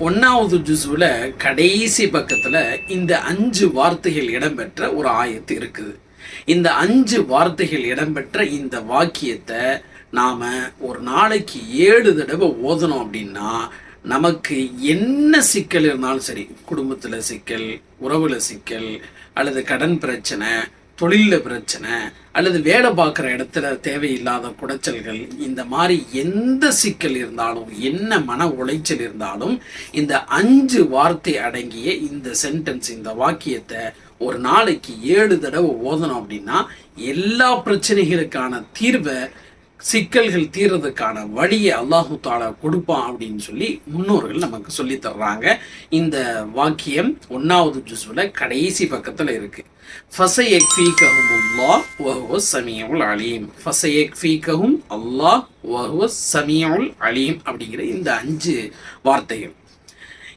ஒன்னாவது ஜுசுவில் கடைசி பக்கத்தில் இந்த அஞ்சு வார்த்தைகள் இடம்பெற்ற ஒரு ஆயத்து இருக்குது. இந்த அஞ்சு வார்த்தைகள் இடம்பெற்ற இந்த வாக்கியத்தை நாம் ஒரு நாளைக்கு ஏழு தடவை ஓதணும் அப்படின்னா நமக்கு என்ன சிக்கல் இருந்தாலும் சரி குடும்பத்தில் சிக்கல் உறவில் சிக்கல் அல்லது கடன் பிரச்சனை தொழிலில் பிரச்சனை அல்லது வேலை பார்க்குற இடத்துல தேவையில்லாத குடைச்சல்கள் இந்த மாதிரி எந்த சிக்கல் இருந்தாலும் என்ன மன உளைச்சல் இருந்தாலும் இந்த அஞ்சு வார்த்தை அடங்கிய இந்த சென்டென்ஸ் இந்த வாக்கியத்தை ஒரு நாளைக்கு ஏழு தடவை ஓதணும் அப்படின்னா எல்லா பிரச்சனைகளுக்கான தீர்வை சிக்கல்கள் தீர்றதுக்கான வழியை அல்லாஹு தாலா கொடுப்பான் அப்படின்னு சொல்லி முன்னோர்கள் நமக்கு சொல்லி தர்றாங்க. இந்த வாக்கியம் ஒன்னாவது ஜூஸ்ல கடைசி பக்கத்துல இருக்கு. ஃபசயக்ஃபீகஹும் அல்லாஹ் வஹுவ சமீஉல் அலீம். ஃபசயக்ஃபீகஹும் அல்லாஹ் வஹுவ சமீஉல் அலீம் அப்படிங்கிற இந்த அஞ்சு வார்த்தைகள்.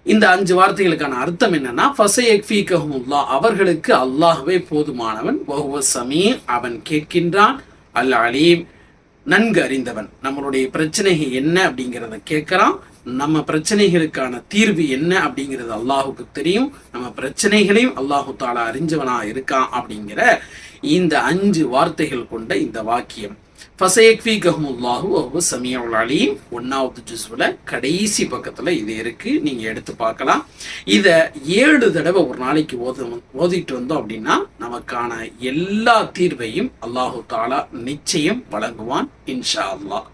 இந்த அஞ்சு வார்த்தைகளுக்கான அர்த்தம் என்னன்னா ஃபசயக்ஃபீகஹுமுல்லா அவர்களுக்கு அல்லாஹ்வே போதுமானவன். வஹுவ சமீர் அவன் கேட்கின்றான். அல் அலீம் நன்கு அறிந்தவன். நம்மளுடைய பிரச்சனைகள் என்ன அப்படிங்கிறத கேட்கறான். நம்ம பிரச்சனைகளுக்கான தீர்வு என்ன அப்படிங்கிறது அல்லாஹுக்கு தெரியும். நம்ம பிரச்சனைகளையும் அல்லாஹு தாலா அறிஞ்சவனா இருக்கான் அப்படிங்கிற இந்த அஞ்சு வார்த்தைகள் கொண்ட இந்த வாக்கியம். ஃபசயக்ஃபீகஹுமுல்லாஹு வஹுவ சமீஉல் அலீம். ஒன்னாவது ஜுஸ்ல கடைசி பக்கத்துல இது இருக்கு நீங்க எடுத்து பார்க்கலாம். இத ஏழு தடவை ஒரு நாளைக்கு ஓத ஓதிட்டு வந்தோம் அப்படின்னா நமக்கான எல்லா தீர்வையும் அல்லாஹு தாலா நிச்சயம் வழங்குவான் இன்ஷா அல்லாஹ்.